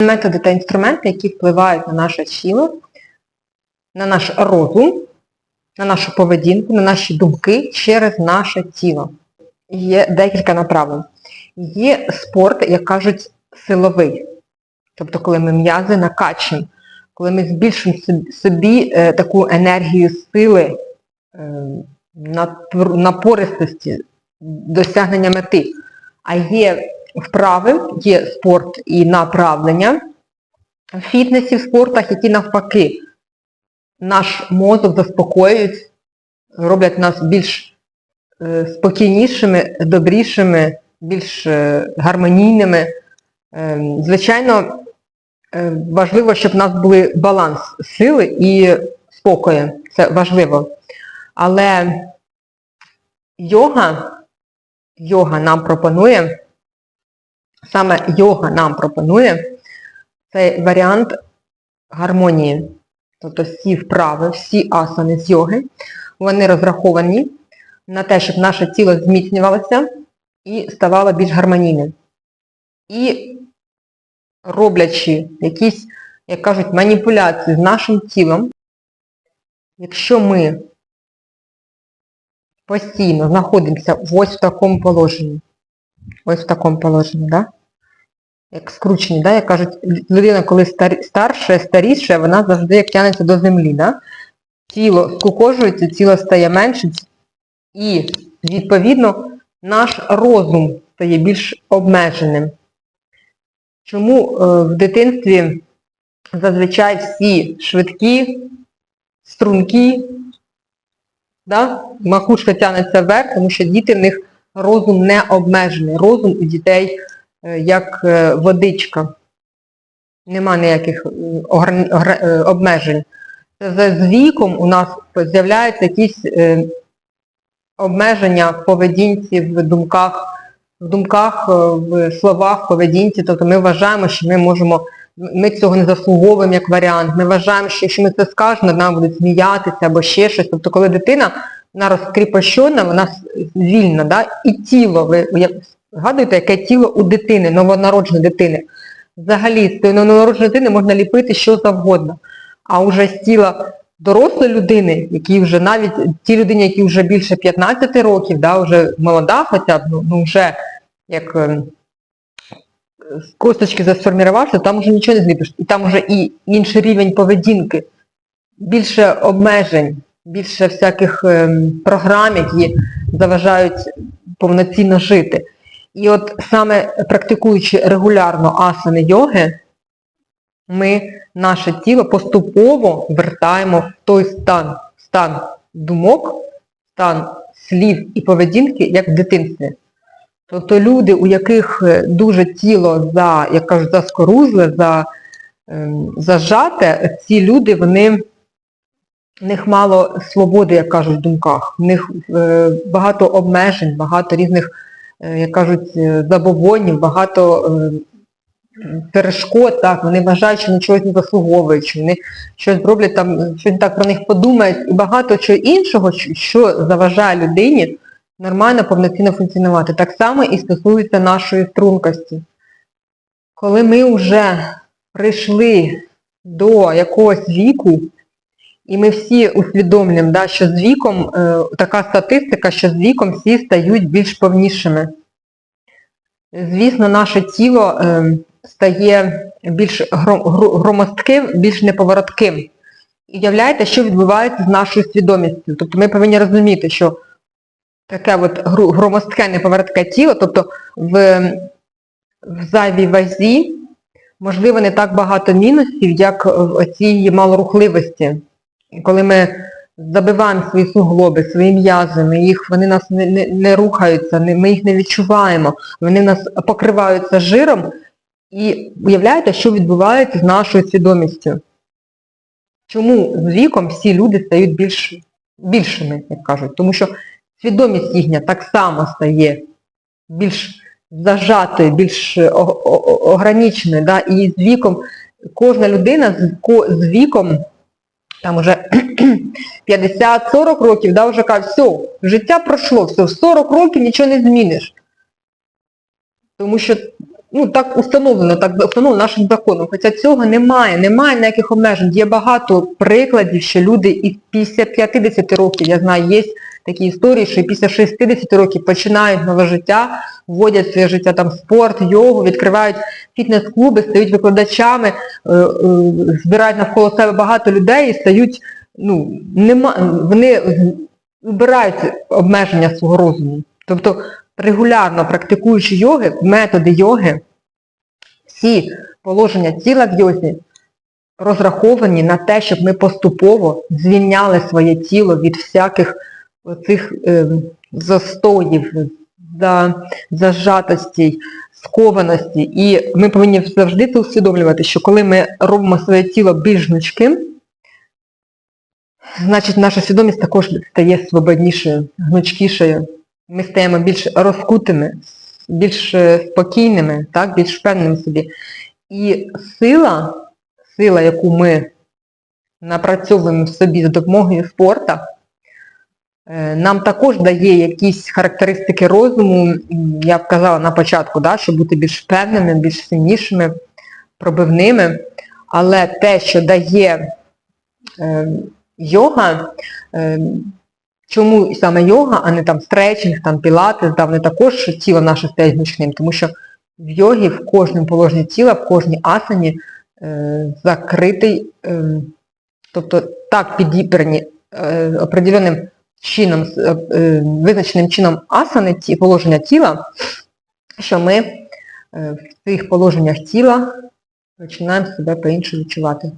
методи та інструменти, які впливають на наше тіло, на наш розум, на нашу поведінку, на наші думки через наше тіло. Є декілька направлень. Є спорт, як кажуть, силовий. Тобто, коли ми м'язи накачуємо, коли ми збільшуємо собі- собі е, таку енергію сили, е, напористості, досягнення мети. А є вправи, є спорт і направлення в фітнесі, в спортах, які навпаки наш мозок заспокоюють, роблять нас більш е, спокійнішими, добрішими, більш е, гармонійними. Е, Звичайно, е, важливо, щоб в нас був баланс сили і спокою. Це важливо. Але йога, йога нам пропонує, саме йога нам пропонує цей варіант гармонії. Тобто всі вправи, всі асани з йоги, вони розраховані на те, щоб наше тіло зміцнювалося і ставало більш гармонійним. І роблячи якісь, як кажуть, маніпуляції з нашим тілом, якщо ми постійно знаходимося ось в такому положенні, ось в такому положенні, да? Як скручені, да? як кажуть, людина, коли стар, старше, старіше, вона завжди як тянеться до землі. Да? Тіло скукожується, тіло стає менше, і, відповідно, наш розум стає більш обмеженим. Чому е, в дитинстві зазвичай всі швидкі, стрункі, да? макушка тягнеться вверх, тому що діти в них розум не обмежений. Розум у дітей як е, водичка. Нема ніяких е, е, обмежень. З віком у нас з'являються якісь е, обмеження в поведінці, в думках, в думках, е, в словах, в поведінці. Тобто ми вважаємо, що ми можемо, ми цього не заслуговуємо як варіант. Ми вважаємо, що якщо ми це скажемо, над нами будуть сміятися або ще щось. Тобто, коли дитина вона розкріпощена, вона вільна, да? і тіло, ви згадуєте, яке тіло у дитини, новонародженої дитини. Взагалі, з новонародженої дитини можна ліпити що завгодно. А уже з тіла дорослої людини, які вже навіть ті людині, які вже більше 15 років, да, вже молода хоча б, ну, ну вже як ем, з косточки засформувався, там вже нічого не зліпиш. І там вже і інший рівень поведінки, більше обмежень, більше всяких ем, програм, які заважають повноцінно жити. І от саме практикуючи регулярно асани йоги, ми наше тіло поступово вертаємо в той стан, стан думок, стан слів і поведінки, як в дитинстві. Тобто люди, у яких е, дуже тіло за, як кажуть, заскорузле, за, ем, зажате, ці люди, вони, в них мало свободи, як кажуть, в думках, в них е, багато обмежень, багато різних, як кажуть, е, забобонів, багато е, перешкод, так, вони вважають, що вони чогось не заслуговують, що вони щось роблять там, щось так про них подумають, і багато чого іншого, що заважає людині нормально, повноцінно функціонувати. Так само і стосується нашої стрункості. Коли ми вже прийшли до якогось віку, і ми всі усвідомлюємо, да, що з віком, е, така статистика, що з віком всі стають більш повнішими. Звісно, наше тіло е, стає більш гром- громоздким, більш неповоротким. І уявляєте, що відбувається з нашою свідомістю. Тобто ми повинні розуміти, що таке от громоздке, неповоротке тіло, тобто в, в зайвій вазі, можливо, не так багато мінусів, як в оцій малорухливості. Коли ми забиваємо свої суглоби, свої м'язи, ми їх, вони нас не, не, не рухаються, не, ми їх не відчуваємо, вони нас покриваються жиром, і уявляєте, що відбувається з нашою свідомістю. Чому з віком всі люди стають більш, більшими, як кажуть? Тому що свідомість їхня так само стає більш зажатою, більш о- ограниченою. Да? І з віком кожна людина з, з віком, там уже 50-40 років, да, вже кажуть, все, життя пройшло, все, в 40 років нічого не зміниш. Тому що ну, так установлено, так установлено нашим законом. Хоча цього немає, немає ніяких обмежень. Є багато прикладів, що люди і після 50 років, я знаю, є такі історії, що після 60 років починають нове життя, вводять своє життя там спорт, йогу, відкривають фітнес-клуби, стають викладачами, е, е, збирають навколо себе багато людей і стають, ну, нема, вони вибирають обмеження свого розуму. Тобто регулярно практикуючи йоги, методи йоги, всі положення тіла в йозі розраховані на те, щоб ми поступово звільняли своє тіло від всяких оцих е, застоїв, за, зажатостей, скованості. І ми повинні завжди це усвідомлювати, що коли ми робимо своє тіло більш гнучким, значить наша свідомість також стає свободнішою, гнучкішою. Ми стаємо більш розкутими, більш е, спокійними, так, більш впевненими собі. І сила, сила, яку ми напрацьовуємо в собі за допомогою спорту, е, нам також дає якісь характеристики розуму, я б казала на початку, да, щоб бути більш впевненими, більш сильнішими, пробивними. Але те, що дає е, йога, е, чому саме йога, а не там стретчинг, там пілатес, да, вони також тіло наше стає гнучним, тому що в йогі в кожному положенні тіла, в кожній асані е, закритий, е, тобто так підібрані е, определенним чином, е, е, визначеним чином асани, ті, положення тіла, що ми е, в цих положеннях тіла починаємо себе по-іншому відчувати.